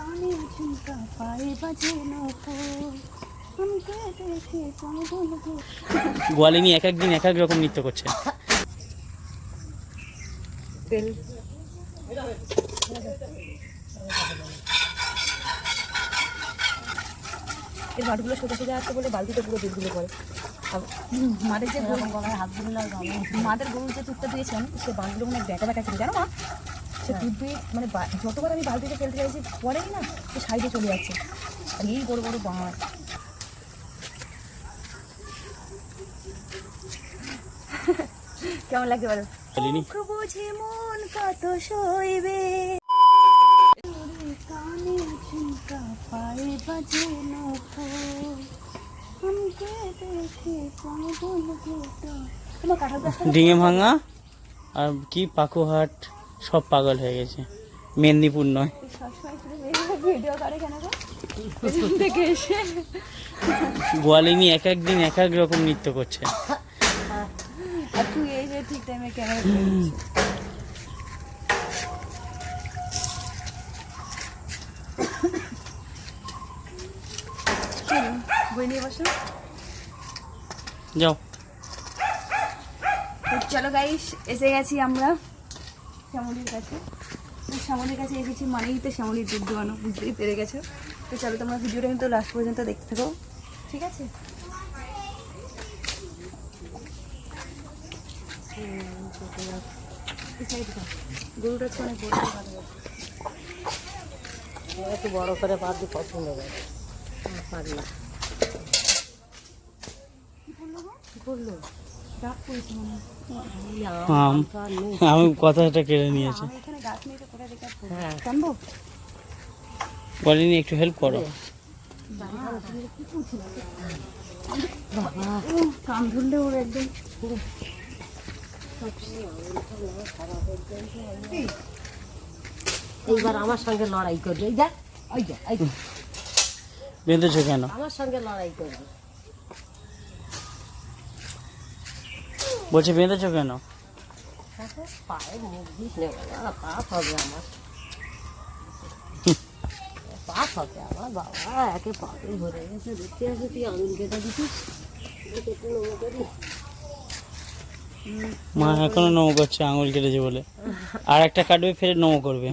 কানে ঝুমকা পায়ে বাজে গোয়ালিনী এক একদিন এক এক রকম নৃত্য করছে। তেল। এই মাঠগুলো সোজা সোজা আসতে বলে বালতিতে পুরো দুধগুলো করে মাদের যে হ্যাঁ, গরম গলায় হাতগুলো মাদের গরুর যে দুধটা দিয়েছেন সে বালগুলো অনেক ব্যাটা ব্যাটা ছিল। জানো মা? সে দুধ দুয়ে মানে যতবার আমি বালতিতে ফেলতে চাইছি পরেই না সে সাইডে চলে যাচ্ছে। আর এই বড় বড় বাঁধ। কেমন লাগে বলো? মন কত সইবে। কানে ঝুমকা পায়ে বাজে নৌকো ডিঙে ভাঙা? আর কি পাকুহাট? সব পাগল হয়ে গেছে। মেদিনীপুর নয়। গোয়ালিনী এক একদিন এক এক রকম নৃত্য করছে। যাও। তো চলো গাইস এসে গেছি আমরা। শ্যামলির কাছে। তো শ্যামলির কাছে এসেছি মানেই তো শ্যামলির দুধ দোয়ানো বুঝতেই পেরে গেছো? তো চলো তোমরা ভিডিওটা কিন্তু লাস্ট পর্যন্ত দেখতে থাকো। ঠিক আছে। গরুটা একটু বড় করে বাদ পছন্দ করে পাগলা কি করল আম আমি কথাটা কেড়ে নিয়েছি। গোয়ালিনী একটু হেল্প করো। উহ, ধরলে ওর একদম এইবার আমার সঙ্গে লড়াই করবে। এই যা ওই যা। বেঁধেছো কেন? আমার সঙ্গে লড়াই করবে। কেটে নেব করি মা এখনও নমো করছে, আঙুল কেটেছে বলে। আর একটা কাটবে, ফের নমো করবে।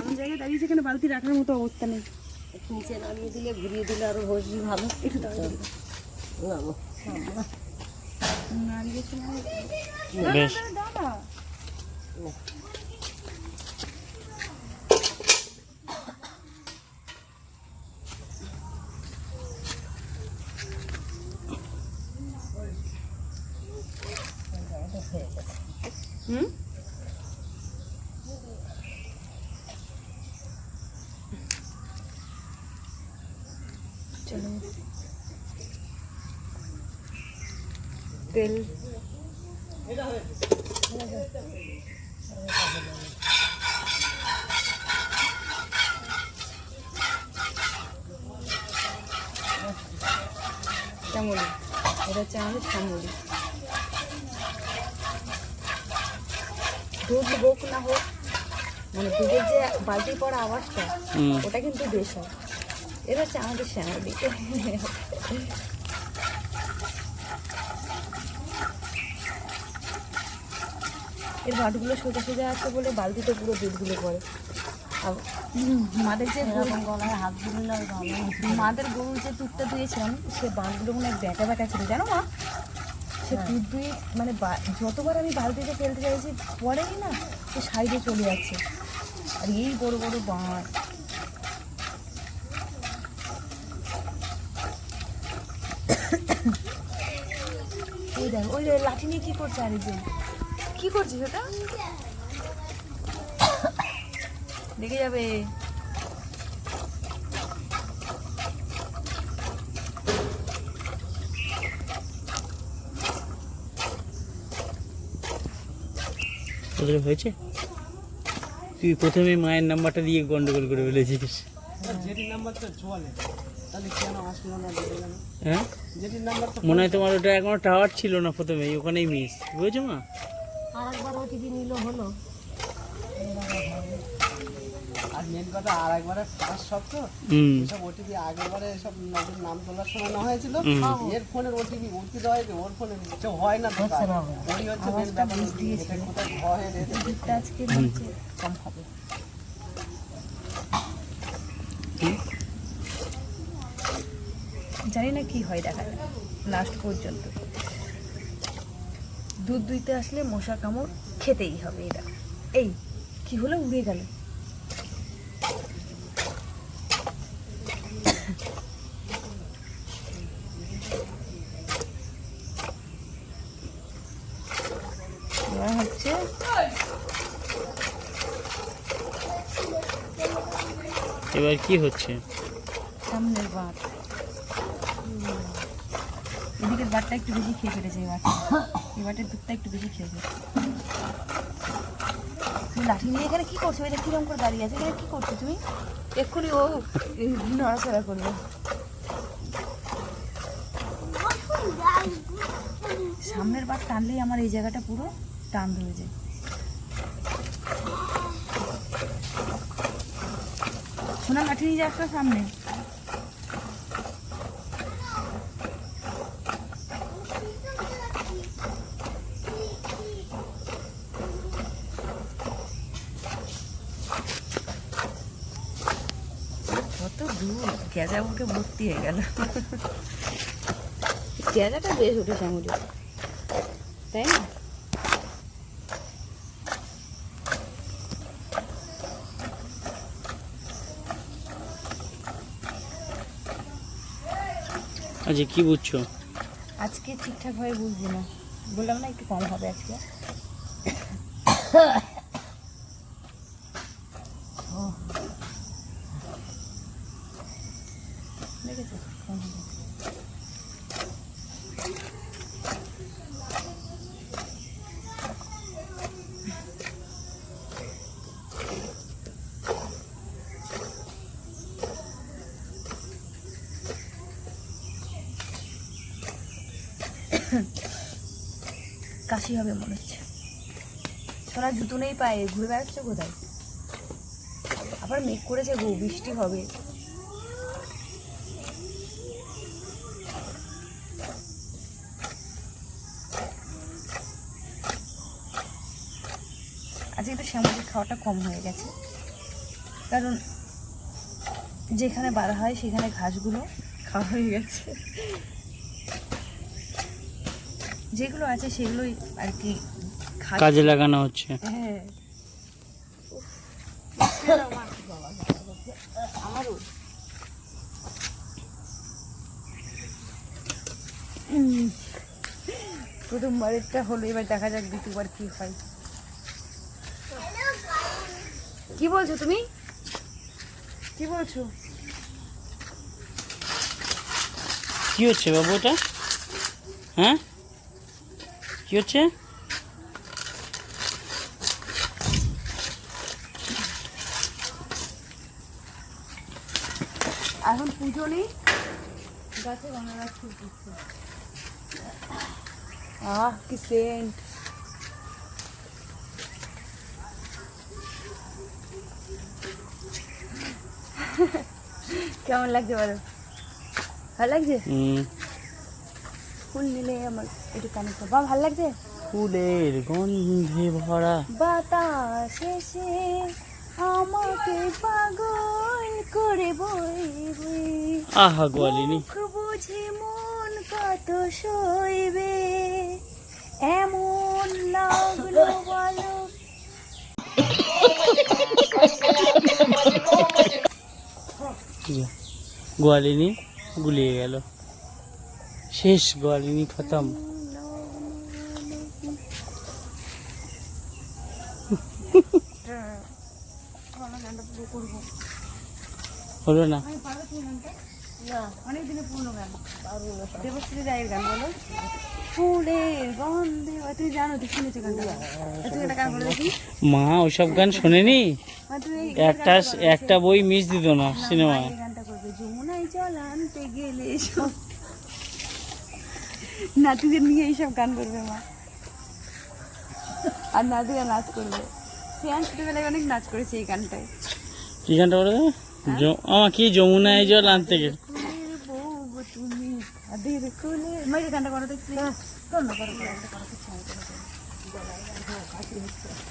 এমন জায়গায় দাঁড়িয়েছে এখানে বালতি রাখার মতো অবস্থা নেই? নিচে নামিয়ে দিলে ঘুরিয়ে দিলে আরও বসবি ভালো। নামো বেশ। চলো তেল। চামড়ি এটা হচ্ছে আমাদের চামড়ি দুধ হোক না হোক মানে দুধের যে বালতি পড়া আওয়াজটা ওটা কিন্তু বেশ হয়। এটা হচ্ছে আমাদের শ্যামলি এর বাটগুলো সোজা সোজা আছে বলে বালতিতে পুরো দুধগুলো আর মাদের যে গরু- গলায় হাত মাদের গরুর যে দুধটা দিয়েছিলাম সে বাঁধগুলো মানে ব্যাটা ব্যাটা ছিল। জানো মা? সে দুধ দিয়ে মানে যতবার আমি বালতিতে ফেলতে চাইছি পরেই না সে সাইডে চলে যাচ্ছে। আর এই বড় বড় বাঁড় দেখ ওই দেখ, লাঠি নিয়ে কি করছে আরেকজন? কি করছিস ওটা? দেখে যাবে। তোদের হয়েছে? তুই প্রথমে মায়ের নাম্বারটা দিয়ে গন্ডগোল করে ফেলেছিস। হ্যাঁ? মনে হয় তোমার ওটা এখনও টাওয়ার ছিল না প্রথমেই ওখানেই মিস বুঝেছ মা? আর একবার ওটিপি নিল হলো। আর মেন কথা আর একবারে ফার্স্ট সব তো? হুম। এসব ওটিপি আগেরবারে সব নাম তোলার সময় না হয়েছিল? হুম। এর ফোনের ওটিপি উঠতে দেওয়া হয়েছে ওর ফোনে কিছু হয় না তো হচ্ছে কাজ। না বলে। ওই হচ্ছে মেন ব্যাপার এটা কোথায় ভয় রে আজকে কম হবে। জানি না কি হয় দেখা যাক লাস্ট পর্যন্ত। দুধ দুইতে আসলে মশা কামড় খেতেই হবে এটা। এই কি হলো? উড়ে গেল। এবার হচ্ছে এবার কি হচ্ছে? সামনের বাট বাটটা একটু বেশি খেয়ে ফেলেছে এই বাটের দুধটা একটু বেশি খেয়েছে তুমি লাঠি নিয়ে এখানে কি করছ? এটা কিরম করে দাঁড়িয়ে আছে? এখানে কি করছ তুমি? এক্ষুনি ও নড়াচড়া করবে। সামনের বার টানলেই আমার এই জায়গাটা পুরো টান ধরে যায়। সোনা, লাঠি নিয়ে যাস সামনে। কত দূর? গেজা মুখে ভর্তি হয়ে গেল। গেজাটা বেশ উঠেছে আমার তাই না? আচ্ছা কি বুঝছ? আজকে ঠিকঠাকভাবে বুঝছি না। বললাম না একটু কম হবে আজকে ও। দেখেছ? কম হবে। কাশি হবে মনে হচ্ছে। সোনা জুতো নেই পায়ে, ঘুরে বেড়াচ্ছে কোথায়? আবার মেঘ করেছে গো, বৃষ্টি হবে। আজকে একটু শ্যামলের খাওয়াটা কম হয়ে গেছে। কারণ যেখানে বাড়া হয়, সেখানে ঘাসগুলো খাওয়া হয়ে গেছে। যেগুলো আছে সেগুলোই আর কি কাজে লাগানো হচ্ছে। হ্যাঁ। আমারও প্রথমবারেরটা হলো এবার দেখা যাক দ্বিতীয়বার কি হয়। কি বলছো তুমি? কি বলছো? কি হচ্ছে বাবু এটা? হ্যাঁ? কি হচ্ছে? এখন পুজো নেই। গাছে ফুল ফুটছে। আহ কি সেন্ট কেমন লাগছে বলো? ভালো লাগছে? হুম। ফুল নিলে আমার একটু কানে বা ভালো লাগছে? ফুলের গন্ধে ভরা। বাতাস এসে আমাকে পাগল করে বইবে আহা গোয়ালিনী। বুঝে মন কত সইবে। এমন লাগল বলো। গোয়ালিনী গুলিয়ে গেল। শেষ গোয়ালিনী খতম। হলো না? অনেক দিনের পুরনো গান গান জানো একটা গান মা, ওসব গান শোনেনি? একটা একটা বই মিস দিত না সিনেমায়। আনতে গেলে নাতিদের নিয়ে এইসব গান করবে মা। আর নাদিরা নাচ করবে। শ্রেয়ান ছোটবেলায় অনেক নাচ করেছে এই গানটায়। কি গানটা বলে আমার কি যমুনায় জল আনতে গেল। হয়।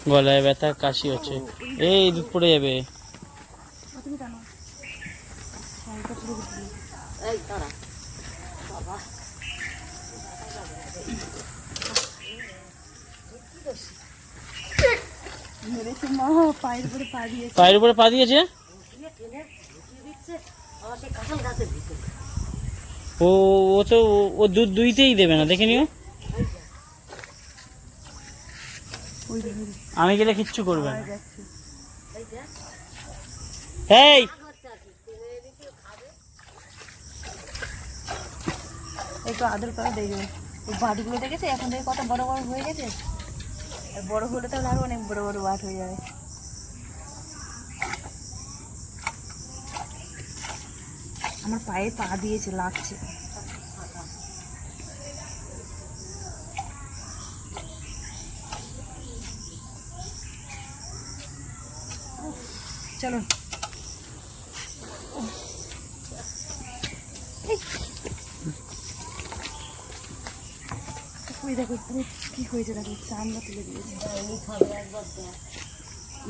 গলায় ব্যথা কাশি হচ্ছে। এই দুধ পড়ে যাবে। হ্যাঁ। এই দাঁড়া বাবা মেরেছে মা পায়ের উপরে পা দিয়েছে? ও ও তো ও- দুধ দুইতেই দেবে না দেখে নিও। আমি গেলে কিচ্ছু করবে না। এই! একটু আদর করে দেখবে। বাটগুলো দেখেছে? এখন থেকে কত বড় বড় হয়ে গেছে? বড় হলে তাহলে আরও অনেক বড় বড় বাট হয়ে যাবে। আমার পায়ে পা দিয়েছে, লাগছে। চলো দেখো পুরো কি হয়েছে দেখো চামড়া তুলে দিয়েছে।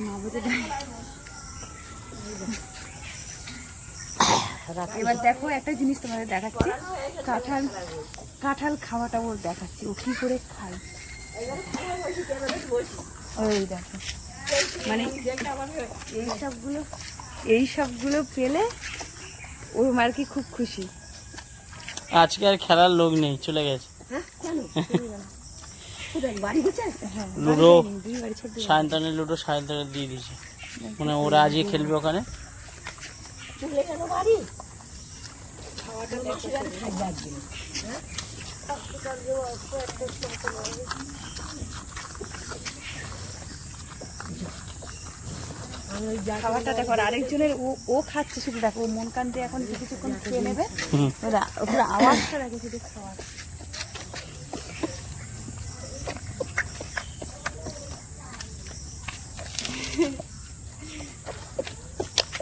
মা বলছে এবার দেখো একটা জিনিস তোমাদের দেখাচ্ছি। কাঁঠাল কাঁঠাল খাওয়াটা ওর দেখাচ্ছি। ও কি করে খায়? ওই দেখো। মানে এই সবগুলো এই সবগুলো পেলে ওর মার কি খুব খুশি। আজকে আর খেলার লোক নেই চলে গেছে। লুডো দুই সায়ন্তানের লুডো সায়ন্তানের দিয়ে দিয়েছে। মানে ওরা আজকে খেলবে ওখানে। চলে গেল বাড়ি। খাবারটা দেখো আরেকজনের ও ও খাচ্ছে শুধু দেখো ও মন কান দিয়ে এখন কিছুক্ষণ খেয়ে নেবে। ওরা ওরা আওয়াজটা দেখো শুধু খাওয়ার।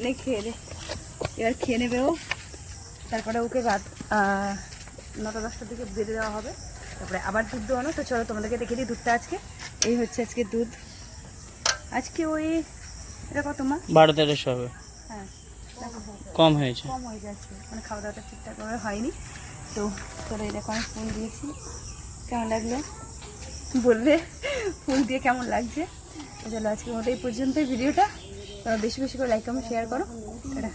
নে খেয়ে দে। এবার খেয়ে নেবে ও। তারপরে ওকে রাত নটা দশটার দিকে বেঁধে দেওয়া হবে। তারপরে আবার দুধ দেওয়ানো তো চলো তোমাদেরকে দেখে দিই দুধটা আজকে। এই হচ্ছে আজকে দুধ। আজকে ওই এটা কত মা? বারো তেরোশো হবে। হ্যাঁ। কম হয়েছে। কম হয়ে যাচ্ছে। মানে খাওয়া দাওয়াটা ঠিকঠাকভাবে হয়নি। তো তোরা এই দেখো আমি ফুল দিয়েছি। কেমন লাগল? বললে ফুল দিয়ে কেমন লাগছে? চলো আজকের মতো এই পর্যন্তই ভিডিওটা। বেশি বেশি করে লাইক কমেন্ট শেয়ার করো। এটা